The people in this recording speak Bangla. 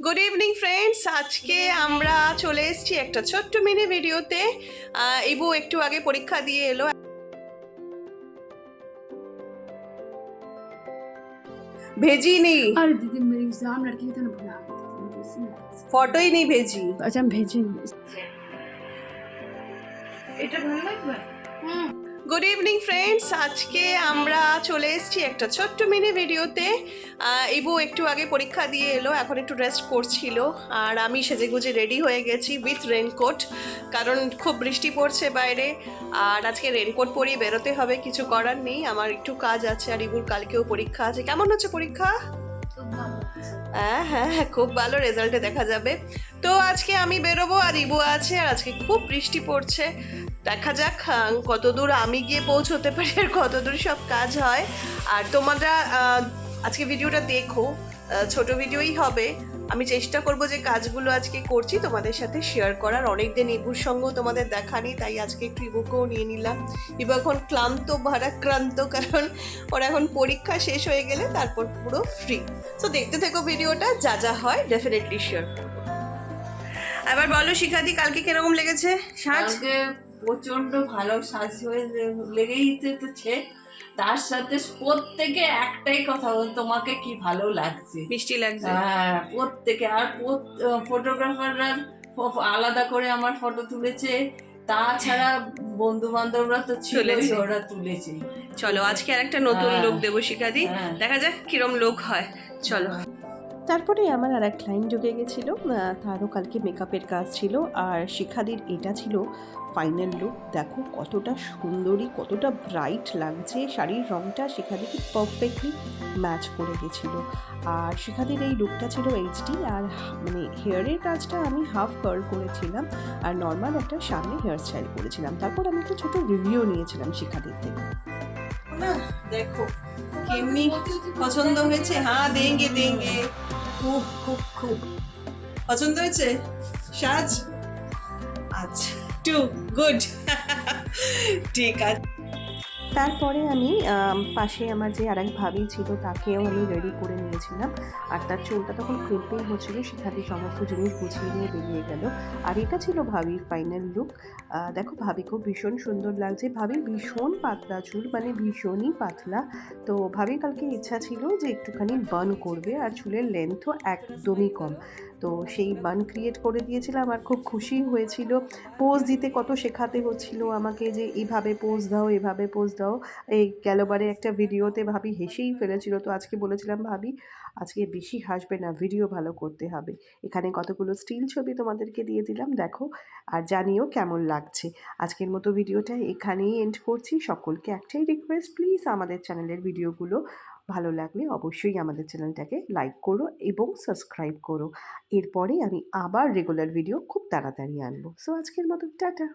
গুড ইভিনিং ফ্রেন্ডস আজকে আমরা চলে এসেছি একটা ছোট্ট মিনি ভিডিওতে আহ, ইবু একটু আগে পরীক্ষা দিয়ে এলো भेजी नहीं अरे दीदी मेरे एग्जाम लड़की की तरह बना दी थी मुझे इसी में फोटो ही नहीं भेजी अच्छा हम भेजेंगे এটা ভালো লাগবে গুড ইভিনিং ফ্রেন্ডস আজকে আমরা চলে এসেছি একটা ছোট্ট মিনি ভিডিওতে ইবু একটু আগে পরীক্ষা দিয়ে এলো, এখন একটু রেস্ট করছিল। আর আমি সেজেগুজে রেডি হয়ে গেছি উইথ রেনকোট কারণ খুব বৃষ্টি পড়ছে বাইরে। আর আজকে রেনকোট পরিয়ে বেরোতে হবে, কিছু করার নেই। আমার একটু কাজ আছে, আর ইবুর কালকেও পরীক্ষা আছে। কেমন হচ্ছে পরীক্ষা? হ্যাঁ হ্যাঁ হ্যাঁ, খুব ভালো রেজাল্টে দেখা যাবে। তো আজকে আমি বেরোবো আর ইবু আছে আর আজকে খুব বৃষ্টি পড়ছে। দেখা যাক কতদূর আমি গিয়ে পৌঁছতে পারি আর কতদূর সব কাজ হয়। আর তোমরা আজকে ভিডিওটা দেখো। ছোট ভিডিওই হবে। আমি চেষ্টা করব যে কাজগুলো আজকে করছি, তোমাদের সাথে শেয়ার করার। অনেক দিন ইবুর সঙ্গেও তোমাদের দেখা নেই, তাই আজকে একটু ইবুকেও নিয়ে নিলাম। ইবু এখন ক্লান্ত, ভারাক্রান্ত, কারণ ওর এখন পরীক্ষা শেষ হয়ে গেলে তারপর পুরো ফ্রি তো দেখতে থেকো ভিডিওটা, যা যা হয় ডেফিনেটলি শেয়ার করব। এবার বলো, শিখাদি, কালকে কীরকম লেগেছে? সাজ? প্রচণ্ড ভালো সাজ হয়ে লেগেই যেতেছে। তার সাথে প্রত্যেকে একটাই কথা বল তোমাকে কি ভালো লাগছে? মিষ্টি লাগছে। হ্যাঁ প্রত্যেকে আর ফটোগ্রাফাররা আলাদা করে আমার ফটো তুলেছে। তাছাড়া বন্ধু বান্ধবরা তো ছিলই ওরা তুলেছে। চলো আজকে আর একটা নতুন হ্যাঁ। লোক দেবো শিখাদি দি দেখা যাক কিরম লোক হয়। চলো। তারপরে আমার আর এক ক্লায়েন্ট ঢুকে গেছিল তারও কালকে মেকআপের কাজ ছিল আর শিখাদির এটা ছিল ফাইনাল লুক দেখো কতটা সুন্দরী, কতটা ব্রাইট লাগছে, শাড়ির রঙটা শিখাদিকে পারফেক্টলি ম্যাচ করে গেছিল। আর শিখাদির এই লুকটা ছিল এইচডি আর মানে হেয়ারের কাজটা আমি হাফ কার্ল করেছিলাম আর নর্মাল একটা সামনে হেয়ার স্টাইল করেছিলাম। তারপর আমি একটা ছোটো রিভিউ নিয়েছিলাম শিখাদির থেকে। না, দেখো, কেমনি পছন্দ হয়েছে? হ্যাঁ দেঙ্গে দেঙ্গে। খুব খুব খুব। পছন্দ হয়েছে? সাজ? আচ্ছা। টু গুড ঠিক আছে। তারপরে আমি পাশে আমার যে আরেক ভাবি ছিল তাকেও আমি রেডি করে নিয়েছিলাম। আর তার চুলটা তখন ক্রিম্পিং হচ্ছিল সেখানে সমস্ত জিনিস গুছিয়ে নিয়ে বেরিয়ে গেল। আর এটা ছিল ভাবির ফাইনাল লুক দেখো ভাবিকেও ভীষণ সুন্দর লাগছে। ভাবি ভীষণ পাতলা চুল মানে ভীষণই পাতলা। তো ভাবির কালকে ইচ্ছা ছিল যে একটুখানি বার্ন করবে, আর চুলের লেন্থও একদমই কম। তো সেই বান ক্রিয়েট করে দিয়েছিলাম আর খুব খুশি হয়েছিল। পোজ দিতে কত শেখাতে হচ্ছিল আমাকে যে এইভাবে পোজ দাও এভাবে পোজ দাও। এই গেলবারে একটা ভিডিওতে ভাবি হেসেই ফেলেছিল। তো আজকে বলেছিলাম, ভাবি, আজকে বেশি হাসবে না ভিডিও ভালো করতে হবে। এখানে কতগুলো স্টিল ছবি তোমাদেরকে দিয়ে দিলাম, দেখো। আর জানিও কেমন লাগছে। আজকের মতো ভিডিওটা এখানেই এন্ড করছি। সকলকে একটাই রিকোয়েস্ট প্লিজ আমাদের চ্যানেলের ভিডিওগুলো ভালো লাগলে অবশ্যই আমাদের চ্যানেলটাকে লাইক করো এবং সাবস্ক্রাইব করো। এরপরে আমি আবার রেগুলার ভিডিও খুব তাড়াতাড়ি আনব। সো আজকের মতো টাটা!